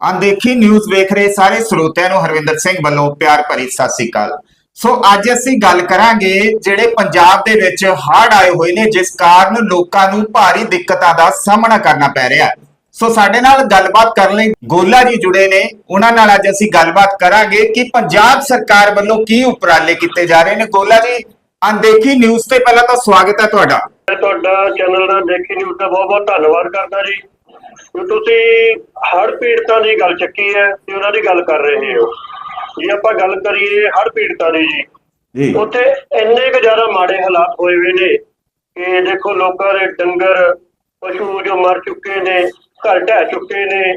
ਅਣਦੇਖੀ ਨਿਊਜ਼ ਵੇਖ ਰਹੇ ਸਾਰੇ ਸਰੋਤਿਆਂ ਨੂੰ ਹਰਵਿੰਦਰ ਸਿੰਘ ਵੱਲੋਂ ਪਿਆਰ ਭਰੀ ਸਤਿ ਸ੍ਰੀ ਅਕਾਲ। ਸੋ ਅੱਜ ਅਸੀਂ ਗੱਲ ਕਰਾਂਗੇ ਜਿਹੜੇ ਪੰਜਾਬ ਦੇ ਵਿੱਚ ਹੜ੍ਹ ਆਏ ਹੋਏ ਨੇ, ਜਿਸ ਕਾਰਨ ਲੋਕਾਂ ਨੂੰ ਭਾਰੀ ਦਿੱਕਤਾਂ ਦਾ ਸਾਹਮਣਾ ਕਰਨਾ ਪੈ ਰਿਹਾ ਹੈ। ਸੋ ਸਾਡੇ ਨਾਲ ਗੱਲਬਾਤ ਕਰਨ ਲਈ ਗੋਲਾ ਜੀ ਜੁੜੇ ਨੇ। ਉਹਨਾਂ ਨਾਲ ਅੱਜ ਅਸੀਂ ਗੱਲਬਾਤ ਕਰਾਂਗੇ ਕਿ ਪੰਜਾਬ ਸਰਕਾਰ ਵੱਲੋਂ ਕੀ ਉਪਰਾਲੇ ਕੀਤੇ ਜਾ ਰਹੇ ਨੇ। ਗੋਲਾ ਜੀ, ਅਣਦੇਖੀ ਨਿਊਜ਼ ਤੇ ਪਹਿਲਾਂ ਤਾਂ ਸਵਾਗਤ ਹੈ ਤੁਹਾਡਾ। ਤੁਹਾਡਾ ਚੈਨਲ ਦਾ ਦੇਖੀ ਨਿਊਜ਼ ਦਾ ਬਹੁਤ ਬਹੁਤ ਧੰਨਵਾਦ ਕਰਦਾ ਜੀ। ਕਿ ਤੁਸੀਂ ਹੜ੍ਹ ਪੀੜਤਾਂ ਦੀ ਗੱਲ ਚੱਕੀ ਹੈ ਤੇ ਉਹਨਾਂ ਦੀ ਗੱਲ ਕਰ ਰਹੇ ਹੋ। ਜੇ ਆਪਾਂ ਗੱਲ ਕਰੀਏ ਹੜ੍ਹ ਪੀੜਤਾਂ ਦੀ ਜੀ ਜੀ। ਉੱਥੇ ਇੰਨੇ ਕੁ ਜ਼ਿਆਦਾ ਮਾੜੇ ਹਾਲਾਤ ਹੋਏ ਹੋਏ ਨੇ ਕਿ ਦੇਖੋ ਲੋਕਾਂ ਦੇ ਡੰਗਰ ਪਸ਼ੂ ਜੋ ਮਰ ਚੁੱਕੇ ਨੇ ਘਰ ਢਹਿ ਚੁੱਕੇ ਨੇ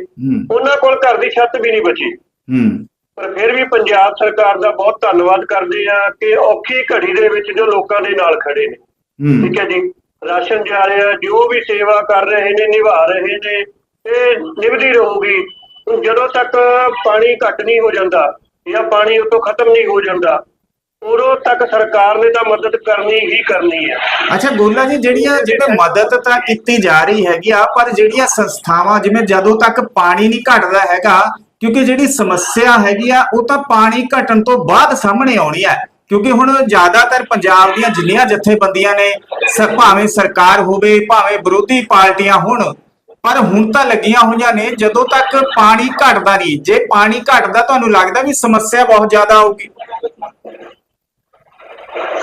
ਉਹਨਾਂ ਕੋਲ ਘਰ ਦੀ ਛੱਤ ਵੀ ਨਹੀਂ ਬਚੀ। ਹੂੰ। ਪਰ ਫਿਰ ਵੀ ਪੰਜਾਬ ਸਰਕਾਰ ਦਾ ਬਹੁਤ ਧੰਨਵਾਦ ਕਰਦੇ ਆ ਕਿ ਔਖੀ ਘੜੀ ਦੇ ਵਿੱਚ ਜੋ ਲੋਕਾਂ ਦੇ ਨਾਲ ਖੜੇ ਨੇ। ਠੀਕ ਹੈ ਜੀ। ਰਾਸ਼ਨ ਜਾ ਰਿਹਾ ਜੋ ਵੀ ਸੇਵਾ ਕਰ ਰਹੇ ਨੇ ਨਿਭਾ ਰਹੇ ਨੇ ਇਹ ਨਿਭਦੀ ਰਹੂਗੀ। ਜਦੋਂ ਤੱਕ ਪਾਣੀ ਘੱਟ ਨਹੀਂ ਹੋ ਜਾਂਦਾ ਜਾਂ ਪਾਣੀ ਉਤੋਂ ਖਤਮ ਨਹੀਂ ਹੋ ਜਾਂਦਾ, ਉਦੋਂ ਤੱਕ ਸਰਕਾਰ ਨੇ ਤਾਂ ਮਦਦ ਕਰਨੀ ਹੀ ਕਰਨੀ ਹੈ। ਅੱਛਾ, ਗੋਲਾ ਜੀ, ਜਿਹੜੀਆਂ ਜਿਹੜੇ ਮਦਦ ਤਾਂ ਕੀਤੀ ਜਾ ਰਹੀ ਹੈਗੀ ਆ, ਪਰ ਜਿਹੜੀਆਂ ਸੰਸਥਾਵਾਂ, ਜਿਵੇਂ ਜਦੋਂ ਤੱਕ ਪਾਣੀ ਨਹੀਂ ਘਟਦਾ ਹੈਗਾ, ਕਿਉਂਕਿ ਜਿਹੜੀ ਸਮੱਸਿਆ ਹੈਗੀ ਆ, ਉਹ ਤਾਂ ਪਾਣੀ ਘਟਣ ਤੋਂ ਬਾਅਦ ਸਾਹਮਣੇ ਆਉਣੀ ਹੈ। ਕਿਉਂਕਿ ਹੁਣ ਜ਼ਿਆਦਾਤਰ ਪੰਜਾਬ ਦੀਆਂ ਜਿੰਨੀਆਂ ਜਥੇਬੰਦੀਆਂ ਨੇ ਭਾਵੇਂ ਸਰਕਾਰ ਹੋਵੇ, ਭਾਵੇਂ ਵਿਰੋਧੀ ਪਾਰਟੀਆਂ ਹੋਣ ਪਰ ਹੁਣ ਤਾਂ ਲੱਗੀਆਂ ਹੋਈਆਂ ਨੇ ਜਦੋਂ ਤੱਕ ਪਾਣੀ ਘਟਦਾ ਨਹੀਂ। ਜੇ ਪਾਣੀ ਘਟਦਾ ਤੁਹਾਨੂੰ ਲੱਗਦਾ ਵੀ ਸਮੱਸਿਆ ਬਹੁਤ ਜ਼ਿਆਦਾ ਆਊਗੀ?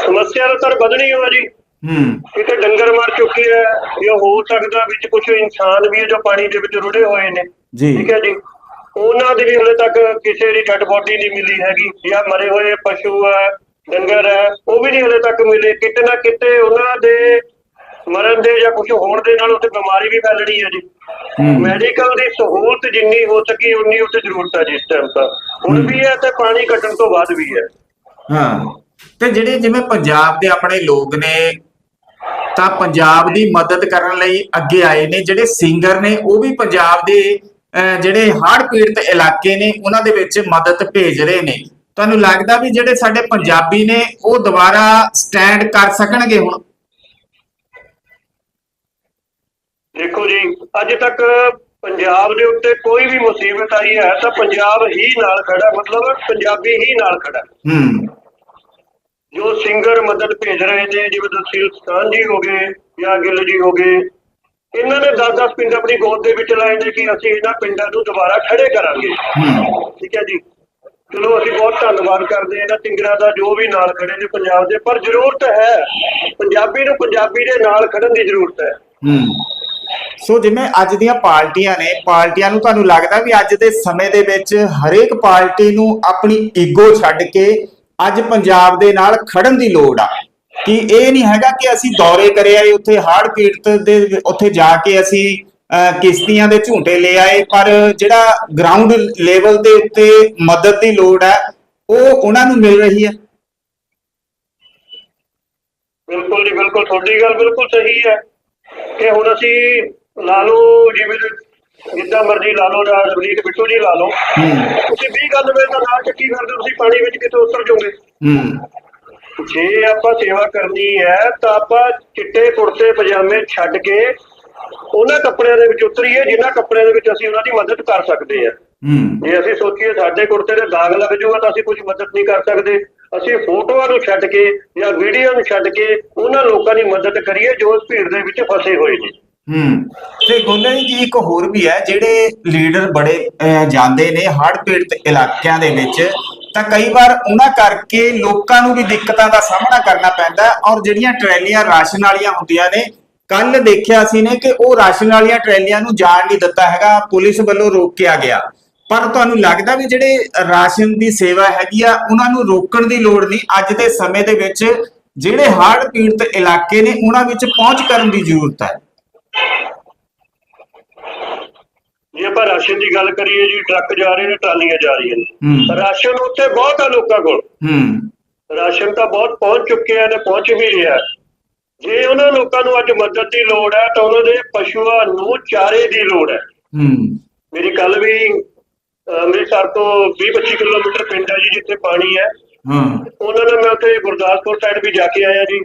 ਸਮੱਸਿਆ ਤਾਂ ਸਰ ਵਧਣੀ ਹੋ ਜੀ। ਹੂੰ। ਕਿਤੇ ਡੰਗਰ ਮਰ ਚੁੱਕੀ ਹੈ। ਜਾਂ ਹੋ ਸਕਦਾ ਵਿੱਚ ਕੁਝ ਇਨਸਾਨ ਵੀ ਹੈ ਜੋ ਪਾਣੀ ਦੇ ਵਿੱਚ ਰੁੜੇ ਹੋਏ ਨੇ। ਜੀ। ਠੀਕ ਹੈ ਜੀ। ਉਹਨਾਂ ਦੀ ਵੀ ਹਲੇ ਤੱਕ ਕਿਸੇ ਦੀ ਡੈਡ ਬੋਡੀ ਨਹੀਂ ਮਿਲੀ ਹੈਗੀ। ਜਾਂ ਮਰੇ ਹੋਏ ਪਸ਼ੂ ਹੈ ਡੰਗਰ ਹੈ ਉਹ ਵੀ ਨਹੀਂ ਹਲੇ ਤੱਕ ਮਿਲੇ। ਕਿਤੇ ਨਾ ਕਿਤੇ ਉਹਨਾਂ ਦੇ ਮਰਨ ਦੇ ਜਾਂ ਕੁਝ ਹੋਣ ਦੇ ਨਾਲ ਉੱਥੇ ਬਿਮਾਰੀ ਵੀ ਫੈਲਣੀ ਹੈ ਜੀ। ਮੈਡੀਕਲ ਦੀ ਸਹੂਲਤ ਜਿੰਨੀ ਹੋ ਸਕੀ ਉਨੀ ਉੱਥੇ ਜ਼ਰੂਰਤ ਹੈ ਜੀ ਇਸ ਟਾਈਮ ਤਾਂ। ਹੁਣ ਵੀ ਹੈ ਤੇ ਪਾਣੀ ਘਟਣ ਤੋਂ ਬਾਅਦ ਵੀ ਹੈ। ਹਾਂ। ਤੇ ਜਿਹੜੇ ਜਿਵੇਂ ਪੰਜਾਬ ਦੇ ਆਪਣੇ ਲੋਕ ਨੇ ਤਾਂ ਪੰਜਾਬ ਦੀ ਮਦਦ ਕਰਨ ਲਈ ਅੱਗੇ ਆਏ ਨੇ। ਜਿਹੜੇ ਸਿੰਗਰ ਨੇ ਉਹ ਵੀ ਪੰਜਾਬ ਦੇ ਜਿਹੜੇ ਹੜ੍ਹ ਪੀੜਤ ਇਲਾਕੇ ਨੇ ਉਹਨਾਂ ਦੇ ਵਿੱਚ ਮਦਦ ਭੇਜ ਰਹੇ ਨੇ। ਤੁਹਾਨੂੰ ਲੱਗਦਾ ਵੀ ਜਿਹੜੇ ਸਾਡੇ ਪੰਜਾਬੀ ਨੇ ਉਹ ਦੁਬਾਰਾ ਸਟੈਂਡ ਕਰ ਸਕਣਗੇ ਹੁਣ? ਦੇਖੋ ਜੀ ਅੱਜ ਤੱਕ ਪੰਜਾਬ ਦੇ ਉੱਤੇ ਕੋਈ ਵੀ ਮੁਸੀਬਤ ਆਈ ਹੈ ਤਾਂ ਪੰਜਾਬ ਹੀ ਨਾਲ ਖੜਾ ਮਤਲਬ ਪੰਜਾਬੀ ਹੀ ਨਾਲ ਖੜਾ। ਹੂੰ। ਜੋ ਸਿੰਗਰ ਮਦਦ ਭੇਜ ਰਹੇ ਨੇ ਜਿਵੇਂ ਤਹਿਸੀਲ ਸਤਾਨ ਜੀ ਹੋ ਗਏ ਜਾਂ ਗਿੱਲ ਜੀ ਹੋ ਗਏ ਇਹਨਾਂ ਨੇ 10-10 ਪਿੰਡ ਆਪਣੀ ਗੋਦ ਦੇ ਵਿੱਚ ਲਾਏ ਨੇ ਕਿ ਅਸੀਂ ਇਹਨਾਂ ਪਿੰਡਾਂ ਨੂੰ ਦੁਬਾਰਾ ਖੜੇ ਕਰਾਂਗੇ। ਹੂੰ। ਠੀਕ ਹੈ ਜੀ। ਚਲੋ ਅਸੀਂ ਬਹੁਤ ਧੰਨਵਾਦ ਕਰਦੇ ਹਾਂ ਇਹਨਾਂ ਸਿੰਗਰਾਂ ਦਾ ਜੋ ਵੀ ਨਾਲ ਖੜੇ ਨੇ ਪੰਜਾਬ ਦੇ। ਪਰ ਜ਼ਰੂਰਤ ਹੈ ਪੰਜਾਬੀ ਨੂੰ ਪੰਜਾਬੀ ਦੇ ਨਾਲ ਖੜਨ ਦੀ ਜ਼ਰੂਰਤ ਹੈ। ਹੂੰ। ਸੋ ਜਿਵੇਂ ਅੱਜ ਦੀਆਂ ਪਾਰਟੀਆਂ ਨੇ, ਪਾਰਟੀਆਂ ਨੂੰ ਤੁਹਾਨੂੰ ਲੱਗਦਾ ਵੀ ਅੱਜ ਦੇ ਸਮੇਂ ਦੇ ਵਿੱਚ ਹਰੇਕ ਪਾਰਟੀ ਨੂੰ ਆਪਣੀ ਈਗੋ ਛੱਡ ਕੇ ਅੱਜ ਪੰਜਾਬ ਦੇ ਨਾਲ ਖੜਨ ਦੀ ਲੋੜ ਆ? ਕਿ ਇਹ ਨਹੀਂ ਹੈਗਾ ਕਿ ਅਸੀਂ ਦੌਰੇ ਕਰੇ ਆਏ, ਉੱਥੇ ਹੜ੍ਹ ਪੀੜਤ ਦੇ ਉੱਥੇ ਜਾ ਕੇ ਅਸੀਂ ਕਿਸ਼ਤੀਆਂ ਦੇ ਝੂਟੇ ਲੈ ਆਏ, ਪਰ ਜਿਹੜਾ ਗਰਾਊਂਡ ਲੈਵਲ ਦੇ ਉੱਤੇ ਮਦਦ ਦੀ ਲੋੜ ਹੈ ਉਹ ਉਹਨਾਂ ਨੂੰ ਮਿਲ ਰਹੀ ਹੈ ਬਿਲਕੁਲ ਜੀ, ਬਿਲਕੁਲ, ਤੁਹਾਡੀ ਗੱਲ ਬਿਲਕੁਲ ਸਹੀ ਹੈ। ਕਿ ਹੁਣ ਅਸੀਂ ਲਾ ਲਓ ਜਿਵੇਂ ਜਿੱਦਾਂ ਮਰਜ਼ੀ ਲਾ ਲਓ ਜਾਂ ਰਵਨੀਤ ਬਿੱਟੂ ਜੀ ਲਾ ਲਓ। ਤੁਸੀਂ 20 ਗੱਲ ਵੇ ਤਾਂ ਨਾਲ ਚੱਕੀ ਕਰਦੇ ਹੋ, ਤੁਸੀਂ ਪਾਣੀ ਵਿੱਚ ਕਿਤੇ ਉਤਰ ਜਾਓਗੇ? ਜੇ ਆਪਾਂ ਸੇਵਾ ਕਰਨੀ ਹੈ ਤਾਂ ਆਪਾਂ ਚਿੱਟੇ ਕੁੜਤੇ ਪਜਾਮੇ ਛੱਡ ਕੇ ਉਹਨਾਂ ਕੱਪੜਿਆਂ ਦੇ ਵਿੱਚ ਉਤਰੀਏ ਜਿਨ੍ਹਾਂ ਕੱਪੜਿਆਂ ਦੇ ਵਿੱਚ ਅਸੀਂ ਉਹਨਾਂ ਦੀ ਮਦਦ ਕਰ ਸਕਦੇ ਹੂੰ। ਜੇ ਅਸੀਂ ਸੋਚੀਏ ਸਾਡੇ ਕੁੜਤੇ ਦੇ ਦਾਗ ਲੱਗ ਜਾਊਗਾ ਤਾਂ ਅਸੀਂ ਕੁਝ ਮਦਦ ਨਹੀਂ ਕਰ ਸਕਦੇ। ਅਸੀਂ ਫੋਟੋਆਂ ਨੂੰ ਛੱਡ ਕੇ ਜਾਂ ਵੀਡੀਓ ਨੂੰ ਛੱਡ ਕੇ ਉਹਨਾਂ ਲੋਕਾਂ ਦੀ ਮਦਦ ਕਰੀਏ ਜੋ ਭੀੜ ਦੇ ਵਿੱਚ ਫਸੇ ਹੋਏ ਨੇ। ਹੂੰ। ਤੇ ਗੋਲਾ ਜੀ ਇੱਕ ਹੋਰ ਵੀ ਹੈ ਜਿਹੜੇ ਲੀਡਰ ਬੜੇ ਅਹ, ਜਾਂਦੇ ਨੇ ਹੜ੍ਹ ਪੀੜਤ ਇਲਾਕਿਆਂ ਦੇ ਵਿੱਚ ਤਾਂ ਕਈ ਵਾਰ ਉਹਨਾਂ ਕਰਕੇ ਲੋਕਾਂ ਨੂੰ ਵੀ ਦਿੱਕਤਾਂ ਦਾ ਸਾਹਮਣਾ ਕਰਨਾ ਪੈਂਦਾ ਹੈ ਔਰ ਜਿਹੜੀਆਂ ਟਰੈਲੀਆਂ ਰਾਸ਼ਨ ਵਾਲੀਆਂ ਹੁੰਦੀਆਂ ਨੇ ਕੱਲ ਦੇਖਿਆ ਸੀ ਨੇ ਕਿ ਉਹ ਰਾਸ਼ਨ ਵਾਲੀਆਂ ਟਰੈਲੀਆਂ ਨੂੰ ਜਾਣ ਨਹੀਂ ਦਿੱਤਾ ਹੈਗਾ ਪੁਲਿਸ ਵੱਲੋਂ ਰੋਕਿਆ ਗਿਆ। ਪਰ ਤੁਹਾਨੂੰ ਲੱਗਦਾ ਵੀ ਜਿਹੜੇ ਰਾਸ਼ਨ ਦੀ ਸੇਵਾ ਹੈਗੀ ਆ ਉਹਨਾਂ ਨੂੰ ਰੋਕਣ ਦੀ ਲੋੜ ਨਹੀਂ ਅੱਜ ਦੇ ਸਮੇਂ ਦੇ ਵਿੱਚ ਜਿਹੜੇ ਹੜ੍ਹ ਪੀੜਤ ਇਲਾਕੇ ਨੇ ਉਹਨਾਂ ਵਿੱਚ ਪਹੁੰਚ ਕਰਨ ਦੀ ਜ਼ਰੂਰਤ ਹੈ। ਜੇ ਆਪਾਂ ਰਾਸ਼ਨ ਦੀ ਗੱਲ ਕਰੀਏ ਜੀ ਟਰੱਕ ਜਾ ਰਹੇ ਨੇ ਟਰਾਲੀਆਂ ਜਾ ਰਹੀਆਂ ਨੇ। ਰਾਸ਼ਨ ਉੱਥੇ ਬਹੁਤ ਆ ਲੋਕਾਂ ਕੋਲ। ਹੂੰ। ਰਾਸ਼ਨ ਤਾਂ ਬਹੁਤ ਪਹੁੰਚ ਚੁੱਕਿਆ ਤੇ ਪਹੁੰਚ ਵੀ ਰਿਹਾ। ਜੇ ਉਹਨਾਂ ਲੋਕਾਂ ਨੂੰ ਅੱਜ ਮਦਦ ਦੀ ਲੋੜ ਹੈ ਤਾਂ ਉਹਨਾਂ ਦੇ ਪਸ਼ੂਆਂ ਨੂੰ ਚਾਰੇ ਦੀ ਲੋੜ ਹੈ। ਹੂੰ। ਮੇਰੀ ਕੱਲ ਵੀ ਅਹ, ਅੰਮ੍ਰਿਤਸਰ ਤੋਂ 20-25 ਕਿਲੋਮੀਟਰ ਪਿੰਡ ਹੈ ਜੀ ਜਿੱਥੇ ਪਾਣੀ ਹੈ। ਹਾਂ। ਉਹਨਾਂ ਨੇ ਮੈਂ ਉੱਥੇ ਗੁਰਦਾਸਪੁਰ ਸਾਈਡ ਵੀ ਜਾ ਕੇ ਆਇਆ ਜੀ।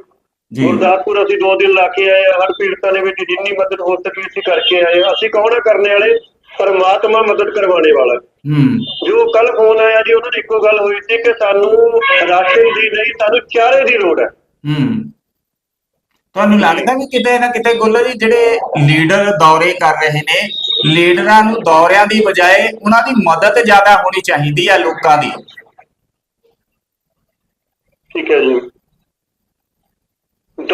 ਗੁਰਦਾਸਪੁਰ ਅਸੀਂ ਦੋ ਦਿਨ ਲਾ ਕੇ ਆਏ ਹਾਂ। ਹਰ ਪੀੜਤਾਂ ਦੇ ਵਿੱਚ ਜਿੰਨੀ ਮਦਦ ਹੋ ਸਕੀ ਅਸੀਂ ਕਰਕੇ ਆਏ ਹਾਂ। ਅਸੀਂ ਕੌਣ ਕਰਨੇ ਵਾਲੇ? ਪਰਮਾਤਮਾ ਮਦਦ ਕਰਵਾਣੇ ਵਾਲਾ। ਹੂੰ। ਜੋ ਕੱਲ ਫੋਨ ਆਇਆ ਜੀ ਉਹਨਾਂ ਦੀ ਇੱਕੋ ਗੱਲ ਹੋਈ ਸੀ ਕਿ ਸਾਨੂੰ ਰਾਸ਼ਨ ਦੀ ਨਹੀਂ ਸਾਨੂੰ ਚਾਰੇ ਦੀ ਲੋੜ ਹੈ। ਹੂੰ। ਤੁਹਾਨੂੰ ਲੱਗਦਾ ਵੀ ਕਿਤੇ ਨਾ ਕਿਤੇ ਗੁੱਲੋ ਜੀ ਜਿਹੜੇ ਲੀਡਰ ਦੌਰੇ ਕਰ ਰਹੇ ਨੇ ਲੀਡਰਾਂ ਨੂੰ ਦੌਰਿਆਂ ਦੀ ਬਜਾਏ ਉਹਨਾਂ ਦੀ ਮਦਦ ਜ਼ਿਆਦਾ ਹੋਣੀ ਚਾਹੀਦੀ ਆ ਲੋਕਾਂ ਦੀ। ਠੀਕ ਹੈ ਜੀ।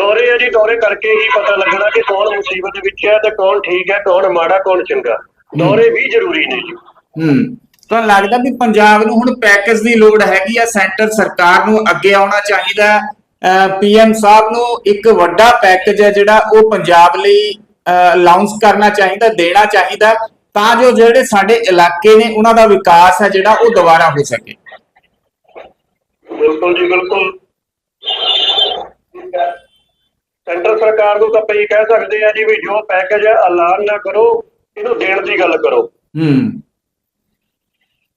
ਦੌਰੇ ਹੈ ਜੀ ਦੌਰੇ ਕਰਕੇ ਹੀ ਪਤਾ ਲੱਗਣਾ ਕਿ ਕੌਣ ਮੁਸੀਬਤ ਵਿੱਚ ਹੈ ਤੇ ਕੌਣ ਠੀਕ ਹੈ ਕੌਣ ਮਾੜਾ ਕੌਣ ਚੰਗਾ। ਦੌਰੇ ਵੀ ਜ਼ਰੂਰੀ ਨੇ ਜੀ। ਹੂੰ। ਤੁਹਾਨੂੰ ਲੱਗਦਾ ਵੀ ਪੰਜਾਬ ਨੂੰ ਹੁਣ ਪੈਕੇਜ ਦੀ ਲੋੜ ਹੈਗੀ ਆ ਸੈਂਟਰ ਸਰਕਾਰ ਨੂੰ ਅੱਗੇ ਆਉਣਾ ਚਾਹੀਦਾ ਪੀਐਮ ਸਾਹਿਬ ਨੂੰ ਇੱਕ ਵੱਡਾ ਪੈਕੇਜ ਹੈ ਜਿਹੜਾ ਉਹ ਪੰਜਾਬ ਲਈ ਅਨਾਉਂਸ ਕਰਨਾ ਚਾਹੀਦਾ ਦੇਣਾ ਚਾਹੀਦਾ। ਤਾਂ ਜੋ ਜਿਹੜੇ ਸਾਡੇ ਇਲਾਕੇ ਨੇ ਉਹਨਾਂ ਦਾ ਵਿਕਾਸ ਹੈ ਜਿਹੜਾ ਉਹ ਦੁਬਾਰਾ ਹੋ ਸਕੇ। ਬਿਲਕੁਲ ਜੀ ਬਿਲਕੁਲ। ਸੈਂਟਰ ਸਰਕਾਰ ਨੂੰ ਤਾਂ ਇਹ ਕਹਿ ਸਕਦੇ ਆ ਜੀ ਵੀ ਜੋ ਪੈਕੇਜ ਹੈ ਐਲਾਨ ਨਾ ਕਰੋ ਇਹਨੂੰ ਦੇਣ ਦੀ ਗੱਲ ਕਰੋ। ਹੂੰ।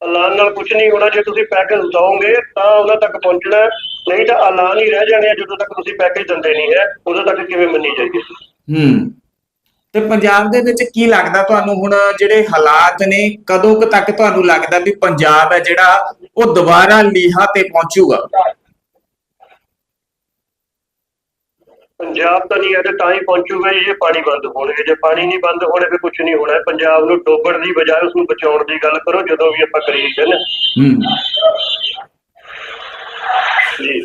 ਐਲਾਨ ਨਾਲ ਕੁਝ ਨਹੀਂ ਹੋਣਾ ਜੇ ਤੁਸੀਂ ਪੈਕੇਜ ਦਓਗੇ ਤਾਂ ਉਹਨਾਂ ਤੱਕ ਪਹੁੰਚਣਾ। ਨਹੀਂ ਤਾਂ ਐਲਾਨ ਹੀ ਰਹਿ ਜਾਣੇ ਜਦੋਂ ਤੱਕ ਤੁਸੀਂ ਪੈਕੇਜ ਦਿੰਦੇ ਨਹੀਂ ਹੈ ਉਦੋਂ ਤੱਕ ਕਿਵੇਂ ਮੰਨੀ ਜਾਏਗੀ ਹੂੰ। ਤੇ ਪੰਜਾਬ ਦੇ ਵਿੱਚ ਕੀ ਲੱਗਦਾ ਤੁਹਾਨੂੰ ਹੁਣ ਜਿਹੜੇ ਹਾਲਾਤ ਨੇ ਕਦੋਂ ਤੱਕ ਤੁਹਾਨੂੰ ਲੱਗਦਾ ਵੀ ਪੰਜਾਬ ਹੈ ਜਿਹੜਾ ਉਹ ਦੁਬਾਰਾ ਲੀਹਾਂ ਤੇ ਪਹੁੰਚੂਗਾ? ਪੰਜਾਬ ਤਾਂ ਨਹੀਂ ਹੈ ਤੇ ਤਾਂ ਹੀ ਪਹੁੰਚੂਗਾ ਜੇ ਪਾਣੀ ਬੰਦ ਹੋਣਗੇ। ਜੇ ਪਾਣੀ ਨਹੀਂ ਬੰਦ ਹੋਣੇ ਫਿਰ ਕੁਝ ਨਹੀਂ ਹੋਣਾ। ਪੰਜਾਬ ਨੂੰ ਡੋਬਣ ਦੀ ਬਜਾਏ ਉਸ ਨੂੰ ਬਚਾਉਣ ਦੀ ਗੱਲ ਕਰੋ ਜਦੋਂ ਵੀ ਆਪਾਂ ਕਰੀਏ ਹੂੰ। ਜੀ।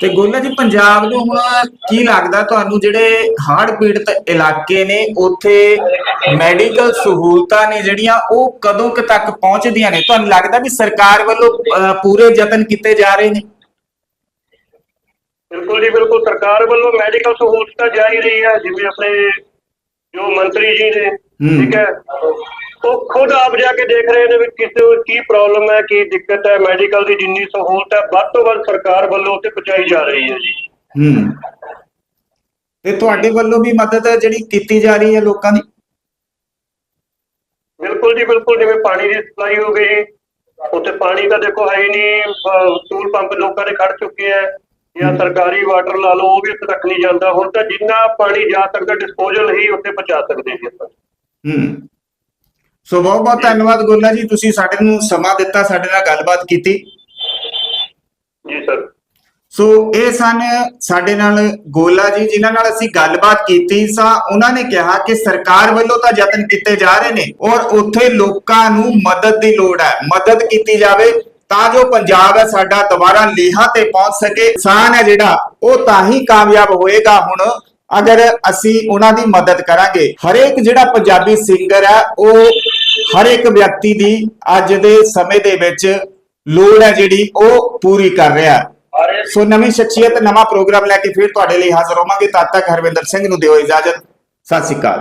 ਤੇ ਗੋਲਾ ਜੀ ਪੰਜਾਬ ਨੂੰ ਹੁਣ ਕੀ ਲੱਗਦਾ ਤੁਹਾਨੂੰ ਜਿਹੜੇ ਹੜ੍ਹ ਪੀੜਤ ਇਲਾਕੇ ਨੇ ਉੱਥੇ ਮੈਡੀਕਲ ਸਹੂਲਤਾਂ ਨੇ ਜਿਹੜੀਆਂ ਉਹ ਕਦੋਂ ਕੁ ਤੱਕ ਪਹੁੰਚਦੀਆਂ ਨੇ? ਤੁਹਾਨੂੰ ਲੱਗਦਾ ਵੀ ਸਰਕਾਰ ਵੱਲੋਂ ਪੂਰੇ ਯਤਨ ਕੀਤੇ ਜਾ ਰਹੇ ਨੇ? ਬਿਲਕੁਲ ਜੀ ਬਿਲਕੁਲ। ਸਰਕਾਰ ਵੱਲੋਂ ਮੈਡੀਕਲ ਸਹੂਲਤਾਂ ਜਾਰੀ ਰਹੀ ਹੈ ਜਿਵੇਂ ਆਪਣੇ ਜੋ ਮੰਤਰੀ ਜੀ ਨੇ ਹੂੰ। ਠੀਕ ਹੈ? ਉਹ ਖੁਦ ਆਪ ਜਾ ਕੇ ਦੇਖ ਰਹੇ ਨੇ ਵੀ ਕਿਸੇ ਨੂੰ ਕੀ ਪ੍ਰੋਬਲਮ ਹੈ ਕੀ ਦਿੱਕਤ ਹੈ। ਮੈਡੀਕਲ ਦੀ ਜਿੰਨੀ ਸਹੂਲਤ ਹੈ ਵੱਧ ਤੋਂ ਵੱਧ ਸਰਕਾਰ ਵੱਲੋਂ ਉੱਤੇ ਪਹੁੰਚਾਈ ਜਾ ਰਹੀ ਹੈ ਜੀ। ਹੂੰ। ਤੇ ਤੁਹਾਡੇ ਵੱਲੋਂ ਵੀ ਮਦਦ ਜਿਹੜੀ ਕੀਤੀ ਜਾ ਰਹੀ ਹੈ ਲੋਕਾਂ ਦੀ? ਬਿਲਕੁਲ ਜੀ ਬਿਲਕੁਲ। ਜਿਵੇਂ ਪਾਣੀ ਦੀ ਸਪਲਾਈ ਹੋ ਗਈ ਉੱਥੇ ਪਾਣੀ ਤਾਂ ਦੇਖੋ ਹੈ ਹੀ ਨਹੀਂ। ਸਟੂਲ ਪੰਪ ਲੋਕਾਂ ਦੇ ਖੜ ਚੁੱਕੇ ਆ ਜਾਂ ਸਰਕਾਰੀ ਵਾਟਰ ਲਾ ਲਓ ਉਹ ਵੀ ਉੱਥੇ ਤੱਕ ਨਹੀਂ ਜਾਂਦਾ। ਹੁਣ ਤਾਂ ਜਿੰਨਾ ਪਾਣੀ ਜਾ ਸਕਦਾ ਡਿਸਪੋਜ਼ਲ ਹੀ ਉੱਥੇ ਪਹੁੰਚਾ ਸਕਦੇ ਜੀ ਆਪਾਂ। ਹੂੰ। ਸੋ ਬਹੁਤ ਬਹੁਤ ਧੰਨਵਾਦ ਗੋਲਾ ਜੀ ਤੁਸੀਂ ਸਾਡੇ ਨੂੰ ਸਮਾਂ ਦਿੱਤਾ ਸਾਡੇ ਨਾਲ ਗੱਲਬਾਤ ਕੀਤੀ। ਜੀ ਸਰ। ਸੋ ਇਹ ਸਨ ਸਾਡੇ ਨਾਲ ਗੋਲਾ ਜੀ ਜਿਨ੍ਹਾਂ ਨਾਲ ਅਸੀਂ ਗੱਲਬਾਤ ਕੀਤੀ ਸਾਂ। ਉਹਨਾਂ ਨੇ ਕਿਹਾ ਕਿ ਸਰਕਾਰ ਵੱਲੋਂ ਤਾਂ ਯਤਨ ਕੀਤੇ ਜਾ ਰਹੇ ਨੇ ਔਰ ਉੱਥੇ ਲੋਕਾਂ ਨੂੰ ਮਦਦ ਦੀ ਲੋੜ ਹੈ। ਮਦਦ ਕੀਤੀ ਜਾਵੇ ਤਾਂ ਜੋ ਪੰਜਾਬ ਹੈ, ਸਾਡਾ ਦੁਬਾਰਾ ਲੀਹਾਂ ਤੇ ਪਹੁੰਚ ਸਕੇ। ਕਿਸਾਨ ਹੈ ਜਿਹੜਾ, ਉਹ ਤਾਂ ਹੀ ਕਾਮਯਾਬ ਹੋਏਗਾ ਹੁਣ, ਅਗਰ ਅਸੀਂ ਉਹਨਾਂ ਦੀ ਮਦਦ ਕਰਾਂਗੇ। ਹਰੇਕ ਜਿਹੜਾ ਪੰਜਾਬੀ ਸਿੰਗਰ ਹੈ, ਉਹ ਹਰੇਕ ਵਿਅਕਤੀ ਦੀ ਅੱਜ ਦੇ ਸਮੇਂ ਦੇ ਵਿੱਚ ਲੋੜ ਹੈ ਜਿਹੜੀ ਉਹ ਪੂਰੀ ਕਰ ਰਿਹਾ। ਹੈ ਸੋ ਨਵੀਂ ਸ਼ਖਸੀਅਤ, ਨਵਾਂ ਪ੍ਰੋਗਰਾਮ ਲੈ ਕੇ ਫਿਰ ਤੁਹਾਡੇ ਲਈ ਹਾਜ਼ਰ ਹੋਵਾਂਗੇ। ਤਦ ਤੱਕ ਹਰਵਿੰਦਰ ਸਿੰਘ ਨੂੰ ਦਿਓ ਇਜਾਜ਼ਤ। ਸਤਿ ਸ਼੍ਰੀ ਅਕਾਲ।